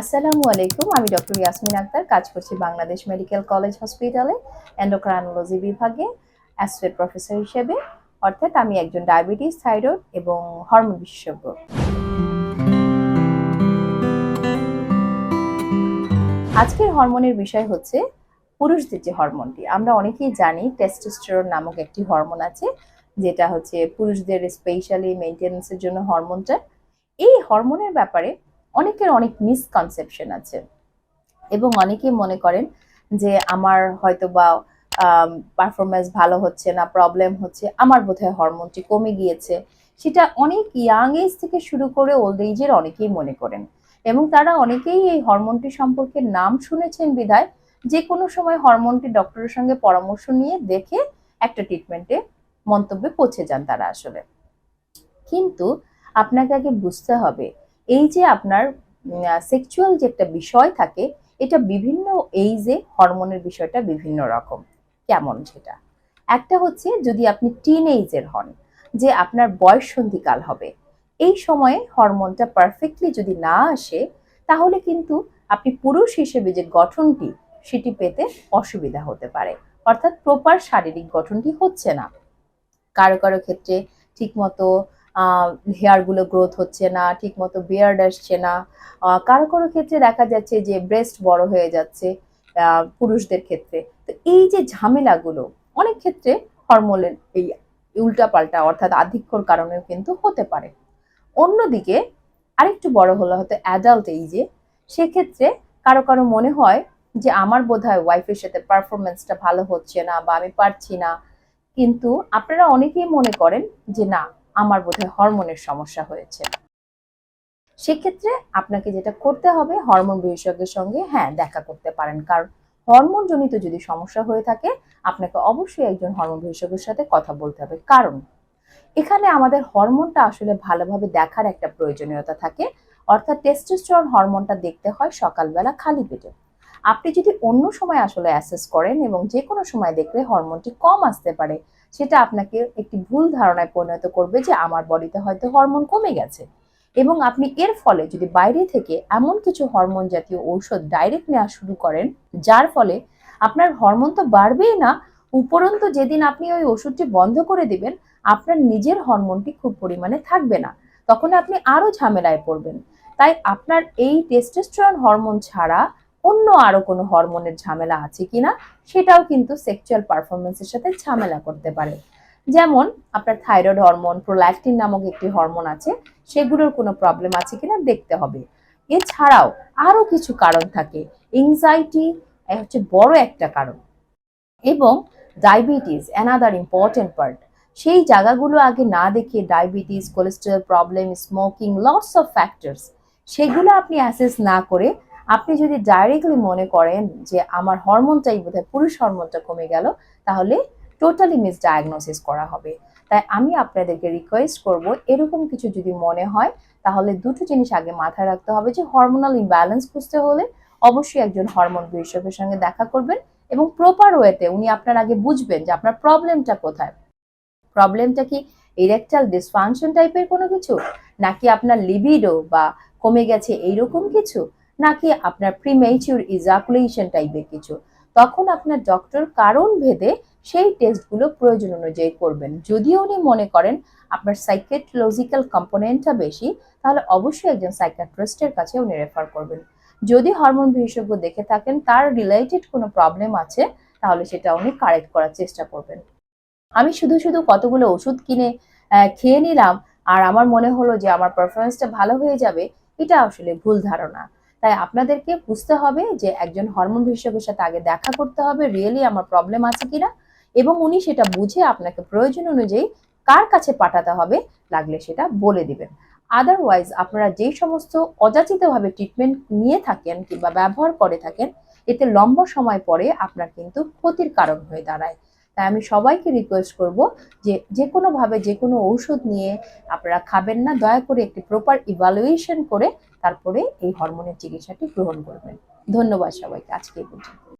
আসসালামু আলাইকুম, আমি ডক্টর ইয়াসমিন আক্তার, কাজ করছি বাংলাদেশ মেডিকেল কলেজ হসপিটালে এন্ডোক্রাইনোলজি বিভাগে অ্যাসোসিয়েট প্রফেসর হিসেবে। অর্থাৎ আমি একজন ডায়াবেটিস থাইরয়েড এবং হরমোন বিশেষজ্ঞ। আজকের হরমোনের বিষয় হচ্ছে পুরুষদের যে হরমোনটি আমরা অনেকেই জানি টেস্টোস্টেরন নামক একটি হরমোন আছে, যেটা হচ্ছে পুরুষদের স্পেশালি মেনটেন্যান্সের জন্য হরমোনটা এই হরমোনের ব্যাপারে অনেকের অনেক মিসকনসেপশন আছে। এবং অনেকেই মনে করেন যে আমার হয়তো বা পারফরমেন্স ভালো হচ্ছে না প্রবলেম হচ্ছে, আমার বোধহয় হরমোনটি কমে গিয়েছে। সেটা অনেক ইয়াং এজ থেকে শুরু করে ওল্ড এজের অনেকেই মনে করেন। এবং তারা অনেকেই এই হরমোনটি সম্পর্কে নাম শুনেছেন বিধায় যে কোনো সময় হরমোনটি ডক্টরের সঙ্গে পরামর্শ নিয়ে দেখে একটা ট্রিটমেন্টে মন্তব্যে পৌঁছে যান তারা আসলে। কিন্তু আপনাকে আগে বুঝতে হবে এই যে আপনার সেক্সুয়াল যে একটা বিষয় থাকে, এটা বিভিন্ন এইজে হরমোনের বিষয়টা বিভিন্ন রকম। কেমন সেটা? একটা হচ্ছে যদি আপনি টিন এইজের হন, যে আপনার বয়স সন্ধিকাল হবে, এই সময়ে হরমোনটা পারফেক্টলি যদি না আসে, তাহলে কিন্তু আপনি পুরুষ হিসেবে যে গঠনটি, সেটি পেতে অসুবিধা হতে পারে। অর্থাৎ প্রপার শারীরিক গঠনটি হচ্ছে না। কারও কারও ক্ষেত্রে ঠিকমতো হেয়ারগুলো গ্রোথ হচ্ছে না, ঠিকমতো বিয়ার্ড আসছে না। কারও কারও ক্ষেত্রে দেখা যাচ্ছে যে ব্রেস্ট বড় হয়ে যাচ্ছে পুরুষদের ক্ষেত্রে। তো এই যে ঝামেলাগুলো, অনেক ক্ষেত্রে হরমোনের এই উল্টাপাল্টা অর্থাৎ আধিক্যর কারণেও কিন্তু হতে পারে। অন্যদিকে আরেকটু বড় হলো হয়তো অ্যাডাল্ট এই যে সেক্ষেত্রে কারও কারও মনে হয় যে আমার বোধ হয় ওয়াইফের সাথে পারফরমেন্সটা ভালো হচ্ছে না বা আমি পারছি না। কিন্তু আপনারা অনেকেই মনে করেন যে না আমার বোধহয় হরমোনের সমস্যা হয়েছে। সেক্ষেত্রে আপনাকে যেটা করতে হবে, হরমোন বিশেষজ্ঞের সঙ্গে হ্যাঁ দেখা করতে পারেন। কারণ হরমোন জনিত যদি সমস্যা হয়ে থাকে, আপনাকে অবশ্যই একজন হরমোন বিশেষজ্ঞের সাথে কথা বলতে হবে। কারণ এখানে আমাদের হরমোনটা আসলে ভালোভাবে দেখার একটা প্রয়োজনীয়তা থাকে। অর্থাৎ টেস্টোস্টেরন হরমোনটা দেখতে হয় সকালবেলা খালি পেটে। আপনি যদি অন্য সময় আসলে অ্যাসেস করেন এবং যে কোনো সময় দেখলে হরমোনটি কম আসতে পারে সেটা আপনাকে একটি ভুল ধারণায় পরিণত করবে যে আমার বডিতে হয়তো হরমোন কমে গেছে। এবং আপনি এর ফলে যদি বাইরে থেকে এমন কিছু হরমোন জাতীয় ঔষধ ডাইরেক্ট নেওয়া শুরু করেন, যার ফলে আপনার হরমোন তো বাড়বেই না, উপরন্তু যেদিন আপনি ওই ওষুধটি বন্ধ করে দিবেন, আপনার নিজের হরমোনটি খুব পরিমাণে থাকবে না। তখন আপনি আরও ঝামেলায় পড়বেন। তাই আপনার এই টেস্টোস্টেরন হরমোন ছাড়া অন্য আরও কোনো হরমোনের ঝামেলা আছে কিনা সেটাও কিন্তু সেক্সুয়াল পারফরমেন্সের সাথে ঝামেলা করতে পারে। যেমন আপনার থাইরয়েড হরমোন প্রোল্যাক্টিন নামক একটি হরমোন আছে, সেগুলোর কোনো প্রবলেম আছে কিনা দেখতে হবে। এছাড়াও আরও কিছু কারণ থাকে এংজাইটি হচ্ছে বড় একটা কারণ। এবং ডায়াবেটিস অ্যানাদার ইম্পর্টেন্ট পার্ট সেই জায়গাগুলো আগে না দেখে diabetes cholesterol problem smoking lots of factors সেগুলো আপনি অ্যাসেস না করে আপনি যদি ডাইরেক্টলি মনে করেন যে আমার হরমোনটাই বোধহয় পুরুষ হরমোনটা কমে গেল, তাহলে টোটালি মিস ডায়াগনোসিস করা হবে। তাই আমি আপনাদেরকে রিকোয়েস্ট করব, এরকম কিছু যদি মনে হয়, তাহলে দুটো জিনিস আগে মাথায় রাখতে হবে, যে হরমোনাল ইমব্যালেন্স খুঁজতে হলে অবশ্যই একজন হরমোন বিশেষজ্ঞের সঙ্গে দেখা করবেন এবং প্রপার ওয়েতে উনি আপনার আগে বুঝবেন যে আপনার প্রবলেমটা কোথায়। প্রবলেমটা কি ইরেকটাল ডিসফাংশন টাইপের কোনো কিছু? নাকি আপনার লিবিডো বা কমে গেছে এইরকম কিছু? নাকি আপনার প্রিমেচিউর ইজাকুলেশন টাইপের কিছু? তখন আপনার ডক্টর কারণ ভেদে সেই টেস্টগুলো প্রয়োজন অনুযায়ী করবেন। যদিও উনি মনে করেন আপনার সাইকেট্রোলজিক্যাল কম্পোনেন্টটা বেশি, তাহলে অবশ্যই একজন সাইকাট্রিস্টের কাছে উনি রেফার করবেন। যদি হরমোন বিশেষজ্ঞ দেখে থাকেন, তার রিলেটেড কোনো প্রবলেম আছে, তাহলে সেটা উনি কারেক্ট করার চেষ্টা করবেন। আমি শুধু শুধু কতগুলো ওষুধ কিনে খেয়ে নিলাম, আর আমার মনে হলো যে আমার পারফরমেন্সটা ভালো হয়ে যাবে, এটা আসলে ভুল ধারণা। তাই আপনাদেরকে বুঝতে হবে যে একজন হরমোন বিশেষজ্ঞের সাথে আগে দেখা করতে হবে রিয়েলি আমার প্রবলেম আছে কিনা? এবং উনি সেটা বুঝে আপনাকে প্রয়োজন অনুযায়ী কার কাছে পাঠাতে হবে লাগলে সেটা বলে দিবেন। আদারওয়াইজ আপনারা যেই সমস্ত অযাচিতভাবে ট্রিটমেন্ট নিয়ে থাকেন কিংবা ব্যবহার করে থাকেন, এতে লম্বা সময় পরে আপনার কিন্তু ক্ষতির কারণ হয়ে দাঁড়ায়। তাই আমি সবাইকে রিকোয়েস্ট করব যে যে কোনোভাবে যে কোনো ঔষধ নিয়ে আপনারা খাবেন না, দয়া করে একটি প্রপার ইভালুয়েশন করে তারপরে এই হরমোনের চিকিৎসাটি গ্রহণ করবেন। ধন্যবাদ সবাইকে, আজকে পর্যন্ত